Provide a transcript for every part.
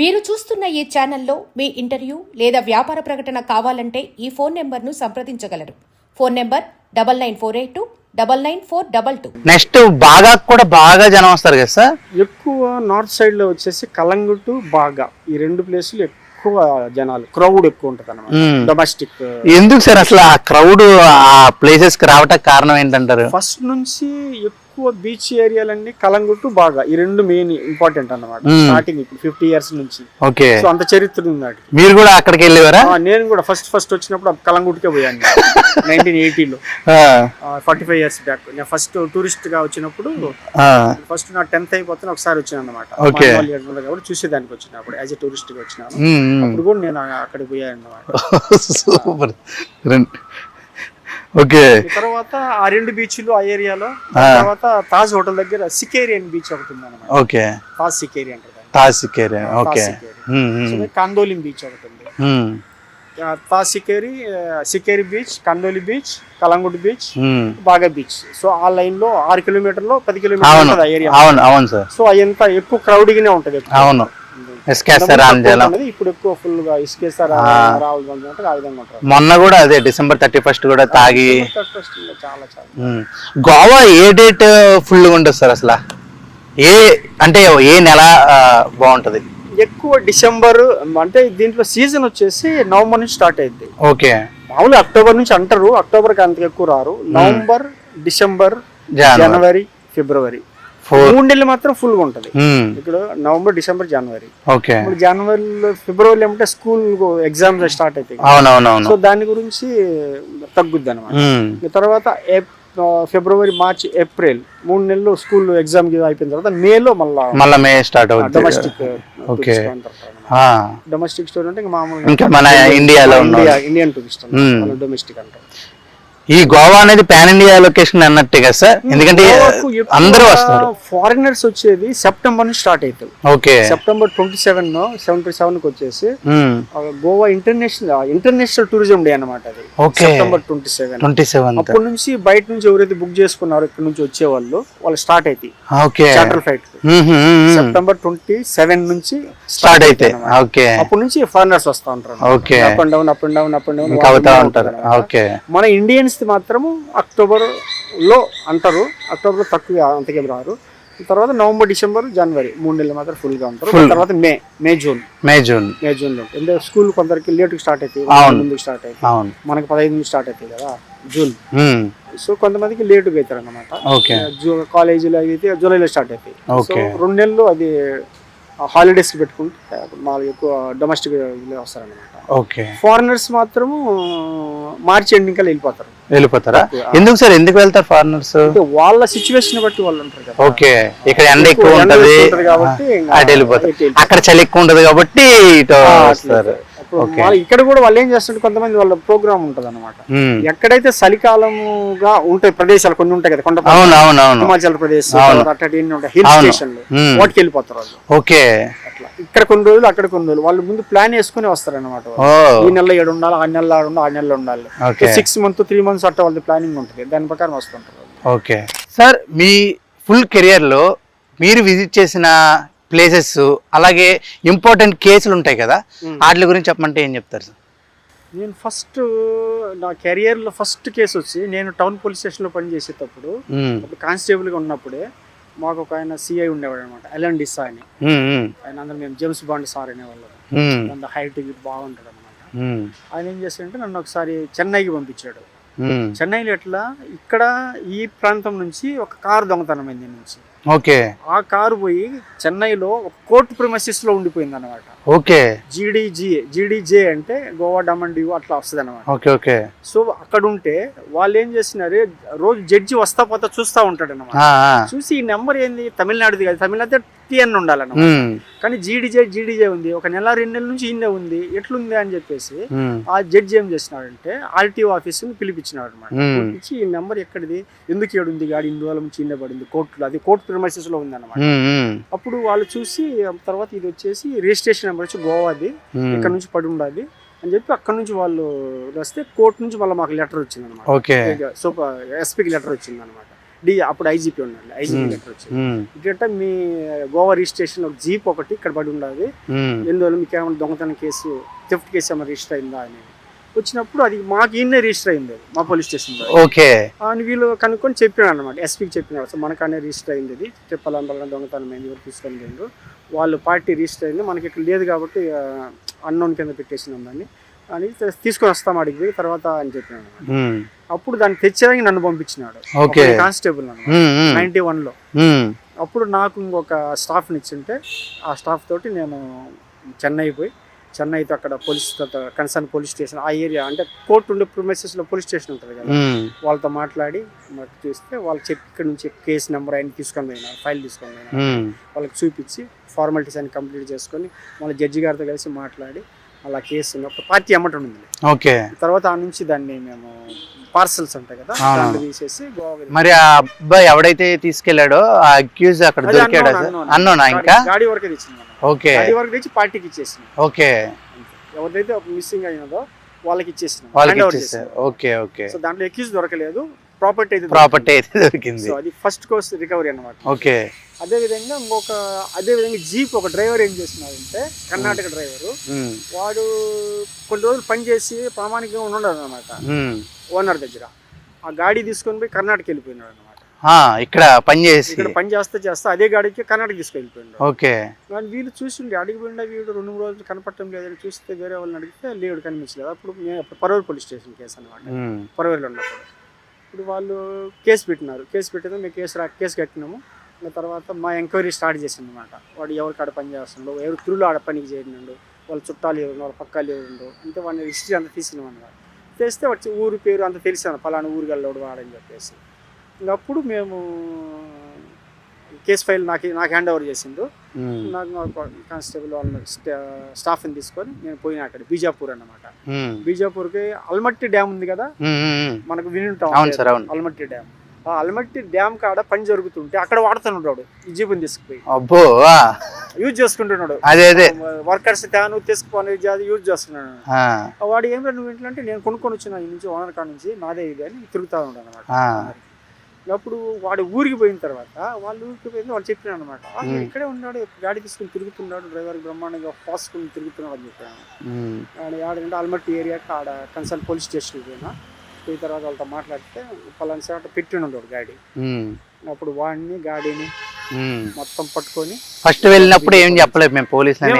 మీరు చూస్తున్న ఈ ఛానల్లో మీ ఇంటర్వ్యూ లేదా వ్యాపార ప్రకటన కావాలంటే ఈ ఫోన్ నెంబర్ను సంప్రదించగలరు. Phone number double nine four eight two double nine four double two. Next బాగా కూడా బాగా జనం వస్తారు కదా సార్? ఎక్కువ నార్త్ సైడ్లో వచ్చేసి కలంగుట్టు బాగా. ఈ రెండు ప్లేసులు ఎక్కువ జనాలు క్రౌడ్ ఎక్కువ ఉంటది అనమాట. డొమెస్టిక్ ఎందుకు సార్ అసలు ఆ క్రౌడ్ ఆ ప్లేసెస్కి రావటానికి కారణం ఏంటంటారు? ఫస్ట్ నుంచి ఎక్కువ బీచ్ ఏరియాలన్నీ కలంగుట్టు బాగా. ఈ రెండు మెయిన్ ఇంపార్టెంట్ అన్నమాట. స్టార్టింగ్ ఇప్పుడు ఫిఫ్టీ ఇయర్స్ నుంచి. ఓకే. సో అంత చరిత్ర ఉంది. మీరు కూడా అక్కడికి వెళ్ళేవారా? నేను కూడా ఫస్ట్ ఫస్ట్ వచ్చినప్పుడు కలంగుట్టుకే పోయాను. నైన్టీన్ ఎయిటీలో ఫార్టీ ఫైవ్ ఇయర్స్ బ్యాక్ నేను ఫస్ట్ టూరిస్ట్గా వచ్చినప్పుడు ఫస్ట్ నా టెన్త్ అయిపోతే ఒకసారి వచ్చాను అనమాట. కాబట్టి చూసేదానికి వచ్చిన అప్పుడు యాజ్ ఎ టూరిస్ట్గా వచ్చినాను ఉమ్. అప్పుడు కూడా నేను అక్కడికి పోయాను అనమాట సూపర్. ఓకే. తర్వాత ఆ రెండు బీచ్లు ఆ ఏరియాలో. తర్వాత తాజ్ హోటల్ దగ్గర సికేరియన్ బీచ్ ఒకటి ఉంది ఓకే. తాజ్ సికేరి అంటారు దాన్ని. తాజ్ సికేరి ఓకే. కాందోలిం బీచ్ ఒకటి ఉంది. Taj Sinquerim Sinquerim beach Candolim beach Calangute beach. బాగా బీచ్ సో ఆ లైన్లో ఆరు కిలోమీటర్లో పది కిలోమీటర్ అవును. ఉంటుంది ఆ ఏరియా అవును అవును సార్. సో అదంతా ఎక్కువ క్రౌడ్గానే ఉంటది. అవును. ఎస్కేస్తారు తక్కువ అంజలం ఉన్నది, ఇప్పుడు ఎక్కువ ఫుల్గా ఇసుకేస్తారు ఆ. రావాలి అంటే ఆ విధంగా ఉంటారు. మొన్న కూడా అదే డిసెంబర్ థర్టీ ఫస్ట్ కూడా తాగి చాలా చాలా. గోవా ఏ డేట్ ఫుల్ ఉంటుంది సార్ అసలు? ఏ అంటే ఏ నెల బాగుంటది? ఎక్కువ డిసెంబర్ అంటే దీంట్లో సీజన్ వచ్చేసి నవంబర్ నుంచి స్టార్ట్ అయింది ఓకే. మామూలు అక్టోబర్ నుంచి అంటారు అక్టోబర్కి అంత ఎక్కువ రారు. నవంబర్ డిసెంబర్ జనవరి ఫిబ్రవరి. మూడు నెలలు మాత్రం ఫుల్గా ఉంటది. ఉమ్, ఇక్కడ నవంబర్ డిసెంబర్ జనవరి. ఓకే ఇప్పుడు జనవరిలో ఫిబ్రవరిలో ఏమంటే స్కూల్ ఎగ్జామ్స్ స్టార్ట్ అవుతాయి సో దాని గురించి తగ్గుద్ది అనమాట ఉమ్, తర్వాత ఫిబ్రవరి మార్చ్ ఏప్రిల్ మూడు నెలలు స్కూల్ ఎగ్జామ్ అయిపోయిన తర్వాత మేలో మళ్ళా మళ్ళా మే స్టార్ట్ అవుతుంది డొమెస్టిక్ ఓకే. డొమెస్టిక్ స్టోర్ అంటే ఇంకా మామూలుగా ఇంకా మన ఇండియాలో ఇండియా ఇండియన్ టూరిస్ట్. డొమెస్టిక్ అంటారు. ఈ గోవా అనేది పాన్ ఇండియా లొకేషన్ అన్నట్టే కదా సార్? ఎందుకంటే అందరూ వస్తారు ఫారినర్స్ వచ్చేది సెప్టెంబర్ నుంచి స్టార్ట్ అవుతుంది. Okay. September twenty seven seventy సెవెన్కి వచ్చేసి Goa international international tourism day అన్నమాట అది. September twenty seven. Twenty seventh అప్పటి నుంచి బయట నుంచి ఎవరైతే బుక్ చేసుకున్నారో ఇక్కడ నుంచి వచ్చే వాళ్ళు వాళ్ళు స్టార్ట్ అవుతాయి okay. Charter flight September twenty seven నుంచి స్టార్ట్ అయితే. ఓకే అప్పటి నుంచి ఫారినర్స్ వస్తా ఉంటారు okay up and down up and down up and down అవుతా ఉంటారు. ఓకే మన ఇండియన్స్ మాత్రము అక్టోబర్లో అంటారు. అక్టోబర్లో తక్కువ అంతకేం రారు. తర్వాత నవంబర్ డిసెంబర్ జనవరి మూడు నెలలు మాత్రం ఫుల్గా ఉంటారు. తర్వాత May May June. May June. మే జూన్లో ఎందుకంటే స్కూల్ కొందరికి లేట్ స్టార్ట్. ముందుకు స్టార్ట్ అవును. మనకి పదహైదు నుంచి స్టార్ట్ అవుతాయి కదా జూన్. సో కొంతమందికి లేటుగా అవుతారు అనమాట కాలేజీలో అయితే జూలైలో స్టార్ట్ అవుతాయి సో. రెండు నెలలు అది హాలిడేస్కి పెట్టుకుంటే మాకు ఎక్కువ డొమెస్టిక్ వస్తారనమాట ఓకే. ఫారినర్స్ మాత్రము మార్చి ఎండింగ్ కల్లా వెళ్ళిపోతారు. వెళ్ళిపోతారా? ఎందుకు సార్? ఎందుకు వెళ్తారు ఫారినర్స్ వాళ్ళ సిచ్యువేషన్ బట్టి వాళ్ళు ఉంటారు కదా. ఓకే ఇక్కడ ఎండ ఎక్కువ ఉంటది. అటు వెళ్ళిపోతారు. అక్కడ చలి ఎక్కువ ఉంటది కాబట్టి ఇటు వస్తారు. ఇక్కడ కూడా వాళ్ళు ఏం చేస్తుంటే కొంతమంది వాళ్ళ ప్రోగ్రామ్ ఉంటది అనమాట ఎక్కడైతే చలికాలముగా ఉంటాయి ప్రదేశాలు కొన్ని ఉంటాయి కదా కొండ హిమాచల్ ప్రదేశ్ హిల్ ఉమ్, వాటికి వెళ్ళిపోతారు వాళ్ళు. ఓకే. అట్లా. ఇక్కడ కొన్ని రోజులు అక్కడ కొన్ని రోజులు. వాళ్ళు ముందు ప్లాన్ వేసుకుని వస్తారన్నమాట ఓ. ఈ నెలలో ఏడు ఉండాలి ఆ నెలలో ఆడు ఆ నెలలో ఉండాలి. సిక్స్ మంత్ త్రీ మంత్స్ అట్లా వాళ్ళది ప్లానింగ్ ఉంటుంది. దాని ప్రకారం వస్తుంటారు వాళ్ళు. ఓకే. సార్ మీ ఫుల్ కెరియర్లో మీరు విజిట్ చేసిన ప్లేసెస్ అలాగే ఇంపార్టెంట్ కేసులు ఉంటాయి కదా. వాటి గురించి చెప్పమంటే ఏం చెప్తారు సార్? నేను ఫస్ట్ నా కెరియర్లో ఫస్ట్ కేసు వచ్చి నేను టౌన్ పోలీస్ స్టేషన్లో పనిచేసేటప్పుడు కానిస్టేబుల్గా ఉన్నప్పుడే మాకు ఒక ఆయన సిఐ ఉండేవాడు అనమాట ఎలన్ డిస్సా అని. ఆయన అందరూ మేము జేమ్స్ బాండ్ సార్ అనేవాళ్ళం. అంత హైట్ బాగుంటాడు అనమాట ఆయన ఏం చేశాడంటే నన్ను ఒకసారి చెన్నైకి పంపించాడు. చెన్నైలో ఎట్లా? ఇక్కడ ఈ ప్రాంతం నుంచి ఒక కారు దొంగతనమైంది దీని నుంచి. ఓకే. ఆ కారు పోయి చెన్నైలో ఒక కోర్టు ప్రిమసిస్లో ఉండిపోయింది అనమాట ఓకే జీడీజీ జీడీజే అంటే గోవా డమన్ డివ్ అట్లా వస్తుంది అనమాట ఓకే ఓకే. సో అక్కడ ఉంటే వాళ్ళు ఏం చేసినారు రోజు జడ్జి వస్తా పోతా చూస్తా ఉంటాడు అనమాట. చూసి ఈ నెంబర్ ఏంది? తమిళనాడుది కదా. తమిళనాడు టిఎన్ ఉండాలన్నమాట. ఉమ్, కానీ జీడీజే జీడీజే ఉంది. ఒక నెల రెండు నెలల నుంచి ఇన్నే ఉంది. ఎట్లుంది అని చెప్పేసి ఆ జడ్జి ఏం చేసినాడంటే ఆర్టీఓ ఆఫీస్ని పిలిపించినాడు అనమాట. పిలిపించి ఈ నెంబర్ ఎక్కడిది? ఎందుకు ఏడుంది గాడి ఇన్ని రోజుల నుంచి ఇన్నే పడింది. కోర్టులో అది కోర్టు ప్రిమైసెస్లో ఉంది అనమాట అప్పుడు వాళ్ళు చూసి తర్వాత ఇది వచ్చేసి రిజిస్ట్రేషన్ నెంబర్ వచ్చి గోవాది. ఇక్కడ నుంచి పడి ఉండాలి అని చెప్పి అక్కడ నుంచి వాళ్ళు వస్తే కోర్టు నుంచి మళ్ళీ మాకు లెటర్ వచ్చింది అనమాట సూపర్ ఎస్పీకి లెటర్ వచ్చింది అనమాట డి అప్పుడు ఐజీపీ ఉన్నాడు ఐజీపీ. లెటర్ వచ్చింది. ఉమ్, ఇట్లా మీ గోవా రిజిస్ట్రేషన్ ఒక జీప్ ఒకటి ఇక్కడ పడి ఉమ్, ఎందువల్ల మీకు ఏమైనా దొంగతనం కేసు థెఫ్ట్ కేసు ఏమైనా రిజిస్టర్ అయిందా అని. వచ్చినప్పుడు అది మాకు ఈయనే రిజిస్టర్ అయింది మా పోలీస్ స్టేషన్లో ఓకే. అని వీళ్ళు కనుక్కొని చెప్పినాడు అనమాట ఎస్పీకి చెప్పినాడు సో మనకనే రిజిస్టర్ అయింది ఇది. చెప్పాలంటే దొంగతనం అయింది. ఎవరు తీసుకొని లేదు వాళ్ళు పార్టీ రిజిస్టర్ అయింది. మనకి ఇక్కడ లేదు కాబట్టి అన్నోన్ కింద పెట్టేసినాం దాన్ని. అని తీసుకొని వస్తాం అడిగి తర్వాత అని ఉమ్, అప్పుడు దాన్ని తెచ్చేదానికి నన్ను పంపించినాడు. ఓకే. కానిస్టేబుల్ నైన్టీ వన్లో. ఉమ్, అప్పుడు నాకు ఇంకొక స్టాఫ్ని ఇచ్చింటే ఆ స్టాఫ్ తోటి నేను చెన్నై పోయి చెన్నైతో అక్కడ పోలీస్ కన్సర్న్ పోలీస్ స్టేషన్ ఆ ఏరియా అంటే కోర్టు ఉండే ప్రొమెసెస్లో పోలీస్ స్టేషన్ ఉంటుంది కదా. వాళ్ళతో మాట్లాడి మాకు చూస్తే వాళ్ళు చెప్పి ఇక్కడ నుంచి కేసు నెంబర్ ఆయన తీసుకొని పోయినా ఫైల్ తీసుకొని పోయినా. వాళ్ళకి చూపించి ఫార్మాలిటీస్ అన్ని కంప్లీట్ చేసుకొని మళ్ళీ జడ్జి గారితో కలిసి మాట్లాడి అలా కేసు ఒక పార్టీ అమ్మటం ఉంది ఓకే. తర్వాత ఆ నుంచి దాన్ని మేము పార్సల్స్ ఉంటాయి కదా తీసేసి గోవా మరి ఆ అబ్బాయి ఎవడైతే తీసుకెళ్ళాడో ఆ అక్యూజ్ అక్కడ దొరికాడా. అన్నోనా ఇంకా? గాడి- వరకే తెచ్చింది. ఓకే. గాడి వరకు తెచ్చి పార్టీకి ఇచ్చేసింది. ఓకే. ఎవరిదైతే మిస్సింగ్ అయినదో వాళ్ళకి ఇచ్చేసిన వాళ్ళకి ఇచ్చేసారు. Okay okay. సో దాంట్లో ఎక్యూజ్ దొరకలేదు. ప్రాపర్టీ అయితే ప్రాపర్టీ అయితే దొరికింది. సో అది ఫస్ట్ కోర్స్ రికవరీ అన్నమాట. ఓకే. అదే విధంగా ఇంకొక అదే విధంగా జీప్ ఒక డ్రైవర్ ఏం చేస్తున్నాడంటే కర్ణాటక డ్రైవరు. వాడు కొన్ని రోజులు పని చేసి ప్రామాణికంగా ఉండడు అనమాట. ఓనర్ దగ్గర. ఆ గాడి తీసుకొని పోయి కర్ణాటక వెళ్ళిపోయినాడు అనమాట ఇక్కడ పని చేసి. ఇక్కడ పని చేస్తే చేస్తే అదే గాడికి కర్ణాటక తీసుకెళ్ళిపోయినాడు ఓకే. కానీ వీళ్ళు చూసిండి అడిగిపోయిండా వీడు రెండు మూడు రోజులు కనపడటం లేదని చూస్తే వేరే వాళ్ళని అడిగితే లేడు కనిపించలేదు. అప్పుడు మేము పరవూరు పోలీస్ స్టేషన్ కేసు అనమాట పరవేరులో ఉన్నప్పుడు. ఇప్పుడు వాళ్ళు కేసు పెట్టినారు. కేసు పెట్టిన మేము కేసు రా కేసు కట్టినాము. తర్వాత మా ఎంక్వైరీ స్టార్ట్ చేసింది అనమాట వాడు ఎవరికి ఆడ పని చేస్తున్నాడు ఎవరు తురులు ఆడ పనికి చేయనుండు వాళ్ళ చుట్టాలు ఎవరు వాళ్ళ పక్కాలు ఎవరు అంటే వాడిని హిస్టరీ అంతా తీసినాం అనమాట తెస్తే వచ్చి ఊరు పేరు అంతా తెలిసాను పలానా ఊరు గల్లోడు వాడని చెప్పేసి. అప్పుడు మేము కేసు ఫైల్ నాకు నాకు హ్యాండ్ ఓవర్ చేసిండు. నాకు కానిస్టేబుల్ వాళ్ళని స్టా- స్టాఫ్ని తీసుకొని నేను పోయినా అక్కడ బీజాపూర్ అన్నమాట. ఉమ్, బీజాపూర్కి అల్మట్టి డ్యామ్ ఉంది కదా. మనకు సార్, అవును. అల్మట్టి డ్యామ్. ఆ అల్మట్టి డ్యామ్ కాడ పని జరుగుతుంటే అక్కడ వాడుతున్నాడు ఈ జీపుని తీసుకుపోయి. అబ్బో యూజ్ చేసుకుంటున్నాడు. అదే అదే. వర్కర్స్ తాను తీసుకుపోయి అది యూజ్ చేస్తున్నాడు. వాడు ఏం నువ్వు అంటే నేను కొనుక్కొని వచ్చిన ఈ నుంచి ఓనర్ కాడ నుంచి నాదే ఇది అని తిరుగుతా ఉన్నాడు అనమాట. అప్పుడు వాడు ఊరికి పోయిన తర్వాత వాళ్ళు ఊరికి పోయింది వాళ్ళు చెప్పిన అనమాట. ఇక్కడే ఉన్నాడు గాడి తీసుకుని తిరుగుతున్నాడు డ్రైవర్ బ్రహ్మాండంగా పాసుకుని తిరుగుతున్నాడు అని చెప్పాను. ఆడ ఆడంటే ఆల్మట్టి ఏరియాకి ఆడ కన్సర్న్ పోలీస్ స్టేషన్కి పోయినా పోయిన తర్వాత వాళ్ళతో మాట్లాడితే పలానా సేట పెట్టి ఉన్నాడు గాడి. అప్పుడు వాడిని గాడిని. మొత్తం పట్టుకొని ఫస్ట్ వెళ్ళినప్పుడు ఏం చెప్పలేదు మేము పోలీసులు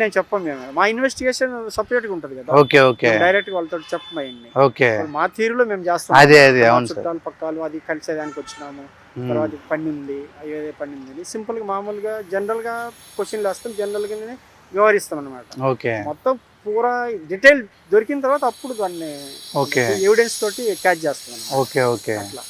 నేను చెప్పం మేము. మా ఇన్వెస్టిగేషన్ సపరేట్గా ఉంటుంది కదా. Okay okay. డైరెక్ట్ వాళ్ళతో చెప్పం అయ్యింది ఓకే. మా తీరులో మేము చేస్తాం అదే అదే అవును చుట్టాలు పక్కాలు అది కలిసేదానికి వచ్చినాము. తర్వాత పని ఉంది అయ్యేదే పని ఉంది అని సింపుల్గా మామూలుగా జనరల్గా క్వశ్చన్లు వేస్తాం జనరల్గానే వ్యవహరిస్తాం అనమాట ఓకే. మొత్తం పూరా డీటెయిల్ దొరికిన తర్వాత అప్పుడు దాన్ని ఓకే. ఎవిడెన్స్ తోటి క్యాచ్ చేస్తాం అన్నమాట. Okay okay. అట్లా.